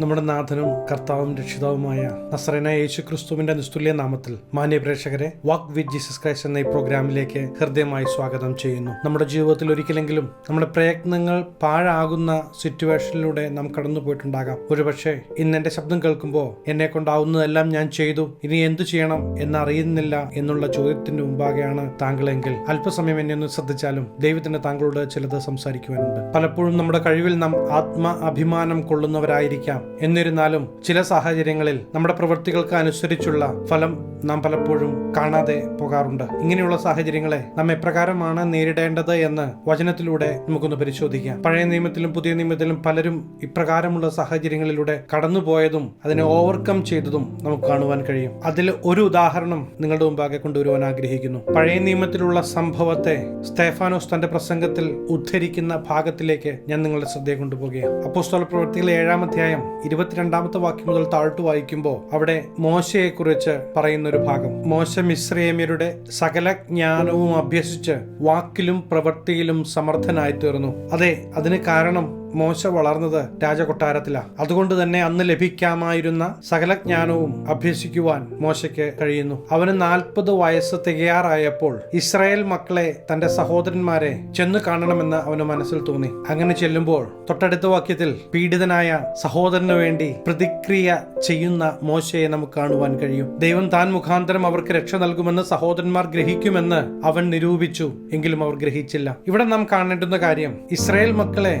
നമ്മുടെ നാഥനും കർത്താവും രക്ഷിതാവുമായ നസ്രന യേശു ക്രിസ്തുവിന്റെ നിസ്തുല്യ നാമത്തിൽ മാന്യ പ്രേക്ഷകരെ വാക്ക് വിത്ത് ജീസസ് ക്രൈസ്റ്റ് എന്ന ഈ പ്രോഗ്രാമിലേക്ക് ഹൃദയമായി സ്വാഗതം ചെയ്യുന്നു. നമ്മുടെ ജീവിതത്തിൽ ഒരിക്കലെങ്കിലും നമ്മുടെ പ്രയത്നങ്ങൾ പാഴാകുന്ന സിറ്റുവേഷനിലൂടെ നാം കടന്നു പോയിട്ടുണ്ടാകാം. ഒരുപക്ഷെ ഇന്ന് എന്റെ ശബ്ദം കേൾക്കുമ്പോൾ എന്നെ കൊണ്ടാവുന്നതെല്ലാം ഞാൻ ചെയ്തു. ഇനി എന്തു ചെയ്യണം എന്നറിയുന്നില്ല എന്നുള്ള ചോദ്യത്തിന്റെ മുമ്പാകെയാണ് താങ്കളെങ്കിൽ. അല്പസമയം എന്നെ ഒന്ന് ശ്രദ്ധിച്ചാലും ദൈവത്തിന് താങ്കളോട് ചിലത് സംസാരിക്കുവാനുണ്ട്. പലപ്പോഴും നമ്മുടെ കഴിവിൽ നാം ആത്മ അഭിമാനം കൊള്ളുന്നവരായിരിക്കാം. എന്നിരുന്നാലും ചില സാഹചര്യങ്ങളിൽ നമ്മുടെ പ്രവൃത്തികൾക്ക് അനുസരിച്ചുള്ള ഫലം നാം പലപ്പോഴും കാണാതെ പോകാറുണ്ട്. ഇങ്ങനെയുള്ള സാഹചര്യങ്ങളെ നാം എപ്രകാരമാണ് നേരിടേണ്ടത് എന്ന് വചനത്തിലൂടെ നമുക്കൊന്ന് പരിശോധിക്കാം. പഴയ നിയമത്തിലും പുതിയ നിയമത്തിലും പലരും ഇപ്രകാരമുള്ള സാഹചര്യങ്ങളിലൂടെ കടന്നുപോയതും അതിനെ ഓവർകം ചെയ്തതും നമുക്ക് കാണുവാൻ കഴിയും. അതിൽ ഒരു ഉദാഹരണം നിങ്ങളുടെ മുമ്പാകെ കൊണ്ടുവരുവാൻ ആഗ്രഹിക്കുന്നു. പഴയ നിയമത്തിലുള്ള സംഭവത്തെ സ്തേഫാനോസ് തന്റെ പ്രസംഗത്തിൽ ഉദ്ധരിക്കുന്ന ഭാഗത്തിലേക്ക് ഞാൻ നിങ്ങളുടെ ശ്രദ്ധയെ കൊണ്ടുപോകുകയാണ്. അപ്പോസ്തല പ്രവർത്തികളെ ഏഴാം അധ്യായം ഇരുപത്തിരണ്ടാമത്തെ വാക്യം മുതൽ താഴ്ത്തു വായിക്കുമ്പോൾ അവിടെ മോശയെക്കുറിച്ച് പറയുന്ന ഒരു ഭാഗം. മോശ മിശ്രേമ്യരുടെ സകല ജ്ഞാനവും അഭ്യസിച്ച് വാക്കിലും പ്രവൃത്തിയിലും സമർത്ഥനായി തീർന്നു അതെ അതിന് കാരണം മോശ വളർന്നത് രാജകൊട്ടാരത്തിലാണ് അതുകൊണ്ട് തന്നെ അന്ന് ലഭിക്കാമായിരുന്ന സകല ജ്ഞാനവും അഭ്യസിക്കുവാൻ മോശയ്ക്ക് കഴിയുന്നു. അവന് നാൽപ്പത് വയസ്സ് തികയാറായപ്പോൾ ഇസ്രായേൽ മക്കളെ തന്റെ സഹോദരന്മാരെ ചെന്നു കാണണമെന്ന് അവന് മനസ്സിൽ തോന്നി. അങ്ങനെ ചെല്ലുമ്പോൾ തൊട്ടടുത്ത വാക്യത്തിൽ പീഡിതനായ സഹോദരന് വേണ്ടി പ്രതിക്രിയ ചെയ്യുന്ന മോശയെ നമുക്ക് കാണുവാൻ കഴിയും. ദൈവം താൻ മുഖാന്തരം അവർക്ക് രക്ഷ നൽകുമെന്ന് സഹോദരന്മാർ ഗ്രഹിക്കുമെന്ന് അവൻ നിരൂപിച്ചു. എങ്കിലും അവർ ഗ്രഹിച്ചില്ല. ഇവിടെ നാം കാണേണ്ടുന്ന കാര്യം ഇസ്രായേൽ മക്കളെ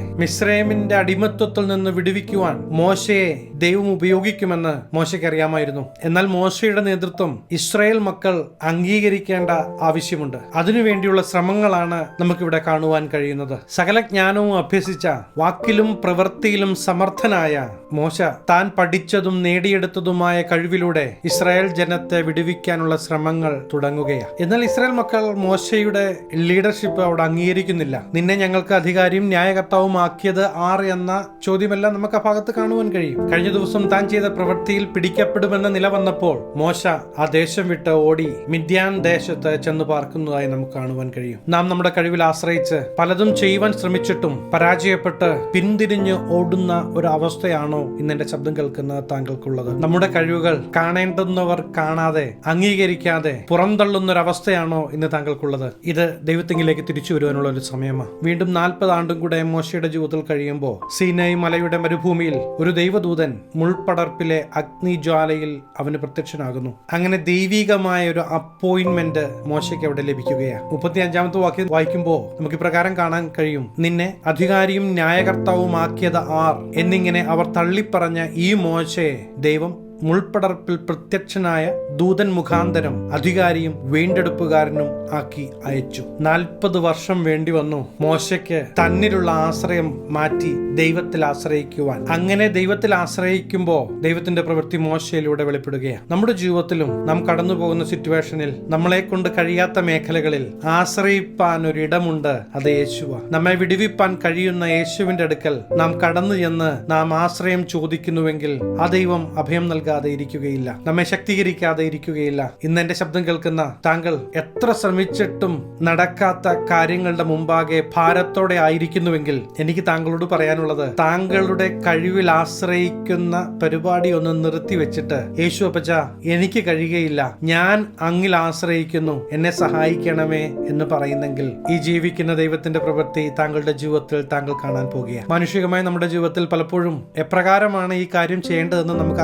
മിശ്രൈമിന്റെ അടിമത്വത്തിൽ നിന്ന് വിടുവിക്കുവാൻ മോശയെ ദൈവം ഉപയോഗിക്കുമെന്ന് മോശയ്ക്ക് അറിയാമായിരുന്നു. എന്നാൽ മോശയുടെ നേതൃത്വം ഇസ്രായേൽ മക്കൾ അംഗീകരിക്കേണ്ട ആവശ്യമുണ്ട്. അതിനുവേണ്ടിയുള്ള ശ്രമങ്ങളാണ് നമുക്കിവിടെ കാണുവാൻ കഴിയുന്നത്. സകല ജ്ഞാനവും അഭ്യസിച്ച വാക്കിലും പ്രവൃത്തിയിലും സമർത്ഥനായ മോശ താൻ പഠിച്ചതും നേടിയെടുത്തതുമായ കഴിവിലൂടെ ഇസ്രായേൽ ജനത്തെ വിടുവിക്കാനുള്ള ശ്രമങ്ങൾ തുടങ്ങുകയാണ്. എന്നാൽ ഇസ്രായേൽ മക്കൾ മോശയുടെ ലീഡർഷിപ്പ് അവിടെ അംഗീകരിക്കുന്നില്ല. നിന്നെ ഞങ്ങൾക്ക് അധികാരിയും ന്യായകർത്താവും ആക്കിയത് ആർ എന്ന ചോദ്യമെല്ലാം നമുക്ക് ആ ഭാഗത്ത് കാണുവാൻ കഴിയും. കഴിഞ്ഞ ദിവസം താൻ ചെയ്ത പ്രവൃത്തിയിൽ പിടിക്കപ്പെടുമെന്ന നില വന്നപ്പോൾ മോശ ആ ദേശം വിട്ട് ഓടി മിഥ്യാൻ ദേശത്ത് ചെന്ന് പാർക്കുന്നതായി നമുക്ക് കാണുവാൻ കഴിയും. നാം നമ്മുടെ കഴിവിൽ ആശ്രയിച്ച് പലതും ചെയ്യുവാൻ ശ്രമിച്ചിട്ടും പരാജയപ്പെട്ട് പിന്തിരിഞ്ഞ് ഓടുന്ന ഒരു അവസ്ഥയാണോ ഇന്ന് എന്റെ ശബ്ദം കേൾക്കുന്ന താങ്കൾക്കുള്ളത്. നമ്മുടെ കഴിവുകൾ കാണേണ്ടുന്നവർ കാണാതെ അംഗീകരിക്കാതെ പുറന്തള്ളുന്ന ഒരു അവസ്ഥയാണോ ഇന്ന് താങ്കൾക്കുള്ളത്. ഇത് ദൈവത്തെങ്കിലേക്ക് തിരിച്ചു വരുവാനുള്ള ഒരു സമയമാണ് വീണ്ടും നാൽപ്പത് ആണ്ടും കൂടെ മോശയുടെ ജീവിതത്തിൽ കഴിയുമ്പോൾ സീനായി മലയുടെ മരുഭൂമിയിൽ ഒരു ദൈവദൂതൻ മുൾപടർപ്പിലെ അഗ്നിജ്വാലയിൽ അവന് പ്രത്യക്ഷനാകുന്നു. അങ്ങനെ ദൈവികമായ ഒരു അപ്പോയിന്റ്മെന്റ് മോശയ്ക്ക് അവിടെ ലഭിക്കുകയാണ്. മുപ്പത്തി അഞ്ചാമത്തെ വാക്യം വായിക്കുമ്പോൾ നമുക്ക് പ്രകാരം കാണാൻ കഴിയും. നിന്നെ അധികാരിയും ന്യായകർത്താവുമാക്കിയത് ആർ? എന്നിങ്ങനെ അവർ തള്ളിപ്പറഞ്ഞ ഈ മോശയെ ദൈവം മുൾപ്പടർപ്പിൽ പ്രത്യക്ഷനായ ദൂതൻ മുഖാന്തരം അധികാരിയും വീണ്ടെടുപ്പുകാരനും ആക്കി അയച്ചു. നാൽപ്പത് വർഷം വേണ്ടി വന്നു മോശയ്ക്ക് തന്നിലുള്ള ആശ്രയം മാറ്റി ദൈവത്തിൽ ആശ്രയിക്കുവാൻ. അങ്ങനെ ദൈവത്തിൽ ആശ്രയിക്കുമ്പോൾ ദൈവത്തിന്റെ പ്രവൃത്തി മോശയിലൂടെ വെളിപ്പെടുകയാണ്. നമ്മുടെ ജീവിതത്തിലും നാം കടന്നു പോകുന്ന സിറ്റുവേഷനിൽ നമ്മളെ കൊണ്ട് കഴിയാത്ത മേഖലകളിൽ ആശ്രയിപ്പാൻ ഒരു ഇടമുണ്ട് അത് യേശുവ. നമ്മെ വിടുവിപ്പാൻ കഴിയുന്ന യേശുവിന്റെ അടുക്കൽ നാം കടന്നു ചെന്ന് നാം ആശ്രയം ചോദിക്കുന്നുവെങ്കിൽ ആ ദൈവം അഭയം നൽകാതെ ഇരിക്കുകയില്ല. നമ്മെ ശക്തീകരിക്കാതെ ഇരിക്കുകയില്ല. ഇന്ന് എന്റെ ശബ്ദം കേൾക്കുന്ന താങ്കൾ എത്ര ശ്രമിച്ചിട്ടും നടക്കാത്ത കാര്യങ്ങളുടെ മുമ്പാകെ ഭാരത്തോടെ ആയിരിക്കുന്നുവെങ്കിൽ എനിക്ക് താങ്കളോട് പറയാനുള്ളത് താങ്കളുടെ കഴിവിൽ ആശ്രയിക്കുന്ന പരിപാടി ഒന്ന് നിർത്തി വെച്ചിട്ട് യേശു അപ്പച്ച എനിക്ക് കഴിയുകയില്ല. ഞാൻ അങ്ങിൽ ആശ്രയിക്കുന്നു. എന്നെ സഹായിക്കണമേ എന്ന് പറയുന്നെങ്കിൽ ഈ ജീവിക്കുന്ന ദൈവത്തിന്റെ പ്രവൃത്തി താങ്കളുടെ ജീവിതത്തിൽ താങ്കൾ കാണാൻ പോകുകയാണ്. മാനുഷികമായി നമ്മുടെ ജീവിതത്തിൽ പലപ്പോഴും എപ്രകാരമാണ് ഈ കാര്യം ചെയ്യേണ്ടതെന്ന് നമുക്ക്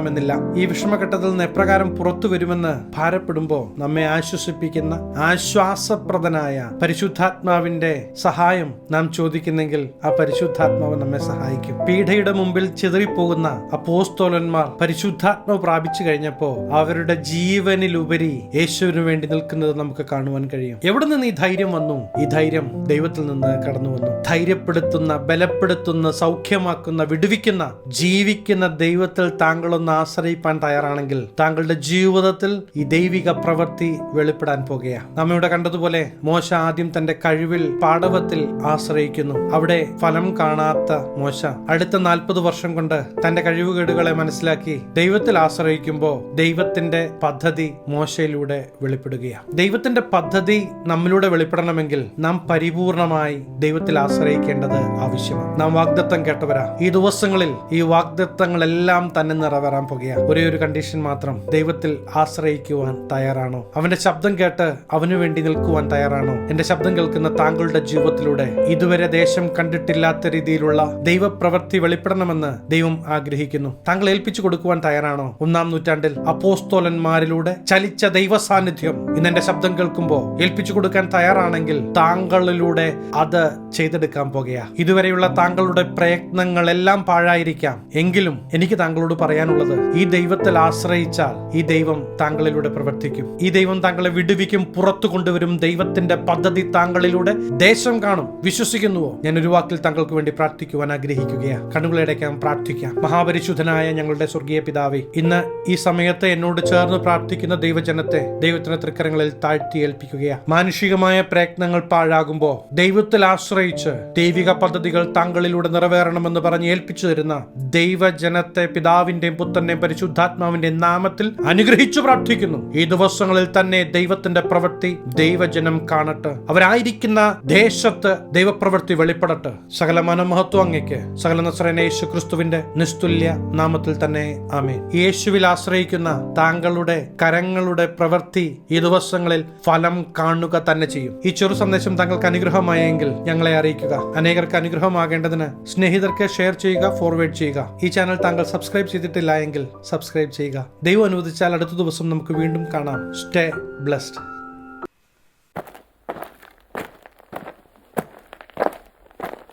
അറിഞ്ഞുകൊള്ളണമെന്നില്ല ഈ വിഷമഘട്ടത്തിൽ നിന്ന് എപ്രകാരം പുറത്തു വരുമെന്ന് ഭാരപ്പെടുമ്പോൾ നമ്മെ ആശ്വസിപ്പിക്കുന്ന ആശ്വാസപ്രദനായ പരിശുദ്ധാത്മാവിന്റെ സഹായം നാം ചോദിക്കുന്നെങ്കിൽ ആ പരിശുദ്ധാത്മാവ് നമ്മെ സഹായിക്കും. പീഠയുടെ മുമ്പിൽ ചിതറിപ്പോകുന്ന അപ്പോസ്തോലന്മാർ പരിശുദ്ധാത്മാവ് പ്രാപിച്ചു കഴിഞ്ഞപ്പോൾ അവരുടെ ജീവനിലുപരി യേശുവിന് വേണ്ടി നിൽക്കുന്നത് നമുക്ക് കാണുവാൻ കഴിയും. എവിടെ നിന്ന് ഈ ധൈര്യം വന്നു? ഈ ധൈര്യം ദൈവത്തിൽ നിന്ന് കടന്നു വന്നു. ധൈര്യപ്പെടുത്തുന്ന ബലപ്പെടുത്തുന്ന സൗഖ്യമാക്കുന്ന വിടുവിക്കുന്ന ജീവിക്കുന്ന ദൈവത്തിൽ താങ്കളൊന്ന് ഒന്ന് ആശ്രയിപ്പാൻ തയ്യാറാണെങ്കിൽ താങ്കളുടെ ജീവിതത്തിൽ ഈ ദൈവിക പ്രവൃത്തി വെളിപ്പെടാൻ പോകുകയാണ്. നമ്മ ഇവിടെ കണ്ടതുപോലെ മോശ ആദ്യം തന്റെ കഴിവിൽ പാടവത്തിൽ ആശ്രയിക്കുന്നു. അവിടെ ഫലം കാണാത്ത മോശ അടുത്ത നാൽപ്പത് വർഷം കൊണ്ട് തന്റെ കഴിവുകേടുകളെ മനസ്സിലാക്കി ദൈവത്തിൽ ആശ്രയിക്കുമ്പോൾ ദൈവത്തിന്റെ പദ്ധതി മോശയിലൂടെ വെളിപ്പെടുകയാണ്. ദൈവത്തിന്റെ പദ്ധതി നമ്മിലൂടെ വെളിപ്പെടണമെങ്കിൽ നാം പരിപൂർണമായി ദൈവത്തിൽ ആശ്രയിക്കേണ്ടത് ആവശ്യമാണ്. നാം വാഗ്ദത്തം കേട്ടവരാ ഈ ദിവസങ്ങളിൽ ഈ വാഗ്ദത്തങ്ങളെല്ലാം തന്നെ നിറവേറാൻ പോകുകയാണ്. ഒരേ ഒരു കണ്ടീഷൻ മാത്രം ദൈവത്തിൽ ആശ്രയിക്കുവാൻ തയ്യാറാണോ? അവന്റെ ശബ്ദം കേട്ട് അവനു വേണ്ടി നിൽക്കുവാൻ തയ്യാറാണോ? എന്റെ ശബ്ദം കേൾക്കുന്ന താങ്കളുടെ ജീവിതത്തിലൂടെ ഇതുവരെ ദേശം കണ്ടിട്ടില്ലാത്ത രീതിയിലുള്ള ദൈവപ്രവൃത്തി വെളിപ്പെടണമെന്ന് ദൈവം ആഗ്രഹിക്കുന്നു. താങ്കൾ ഏൽപ്പിച്ചു കൊടുക്കുവാൻ തയ്യാറാണോ? ഒന്നാം നൂറ്റാണ്ടിൽ അപ്പോസ്തോലന്മാരിലൂടെ ചലിച്ച ദൈവ സാന്നിധ്യം ഇന്ന് എന്റെ ശബ്ദം കേൾക്കുമ്പോൾ ഏൽപ്പിച്ചു കൊടുക്കാൻ തയ്യാറാണെങ്കിൽ താങ്കളിലൂടെ അത് ചെയ്തെടുക്കാൻ പോകുകയാ ഇതുവരെയുള്ള താങ്കളുടെ പ്രയത്നങ്ങളെല്ലാം പാഴായിരിക്കാം. എങ്കിലും എനിക്ക് താങ്കളോട് പറയാനുള്ളത് ഈ ദൈവത്തിൽ ആശ്രയിച്ചാൽ ഈ ദൈവം താങ്കളിലൂടെ പ്രവർത്തിക്കും. ഈ ദൈവം താങ്കളെ വിടുവിക്കും പുറത്തു കൊണ്ടുവരും. ദൈവത്തിന്റെ പദ്ധതി താങ്കളിലൂടെ ദേശം കാണും. വിശ്വസിക്കുന്നുവോ? ഞാൻ ഒരു വാക്കിൽ താങ്കൾക്ക് വേണ്ടി പ്രാർത്ഥിക്കുവാൻ ആഗ്രഹിക്കുകയാണ് കണ്ണുകളടയ്ക്കാൻ പ്രാർത്ഥിക്കാം. മഹാപരിശുദ്ധനായ ഞങ്ങളുടെ സ്വർഗീയ പിതാവേ ഇന്ന് ഈ സമയത്ത് എന്നോട് ചേർന്ന് പ്രാർത്ഥിക്കുന്ന ദൈവജനത്തെ ദൈവത്തിന്റെ തൃക്കരങ്ങളിൽ താഴ്ത്തി ഏൽപ്പിക്കുകയാണ് മാനുഷികമായ പ്രയത്നങ്ങൾ പാഴാകുമ്പോൾ ദൈവത്തിൽ ആശ്രയിച്ച് ദൈവിക പദ്ധതികൾ താങ്കളിലൂടെ നിറവേറണമെന്ന് പറഞ്ഞ് ഏൽപ്പിച്ചു തരുന്ന ദൈവജനത്തെ പിതാവിന്റെയും പുത്രന്റെയും പരിശുദ്ധാത്മാവിന്റെ നാമത്തിൽ അനുഗ്രഹിച്ചു പ്രാർത്ഥിക്കുന്നു. ഈ ദിവസങ്ങളിൽ തന്നെ ദൈവത്തിന്റെ പ്രവൃത്തി ദൈവജനം കാണട്ടെ. അവരായിരിക്കുന്ന ദേശത്ത് ദൈവപ്രവൃത്തി വെളിപ്പെടട്ടെ. സകല മനമഹത്വം അങ്ങയ്ക്ക് സകല നസ്രനെ യേശു ക്രിസ്തുവിന്റെ നിസ്തുല്യ നാമത്തിൽ തന്നെ ആമേ യേശുവിൽ ആശ്രയിക്കുന്ന താങ്കളുടെ കരങ്ങളുടെ പ്രവൃത്തി ഈ ദിവസങ്ങളിൽ ഫലം കാണുക തന്നെ ചെയ്യും. ഈ ചെറു സന്ദേശം താങ്കൾക്ക് അനുഗ്രഹമായെങ്കിൽ ഞങ്ങളെ അറിയിക്കുക. അനേകർക്ക് അനുഗ്രഹമാകേണ്ടതിന് സ്നേഹിതർക്ക് ഷെയർ ചെയ്യുക ഫോർവേഡ് ചെയ്യുക. ഈ ചാനൽ താങ്കൾ സബ്സ്ക്രൈബ് ചെയ്തിട്ടില്ല എങ്കിൽ സബ്സ്ക്രൈബ് ചെയ്യുക. ദൈവം അനുവദിച്ചാൽ അടുത്ത ദിവസം നമുക്ക് വീണ്ടും കാണാം. Stay blessed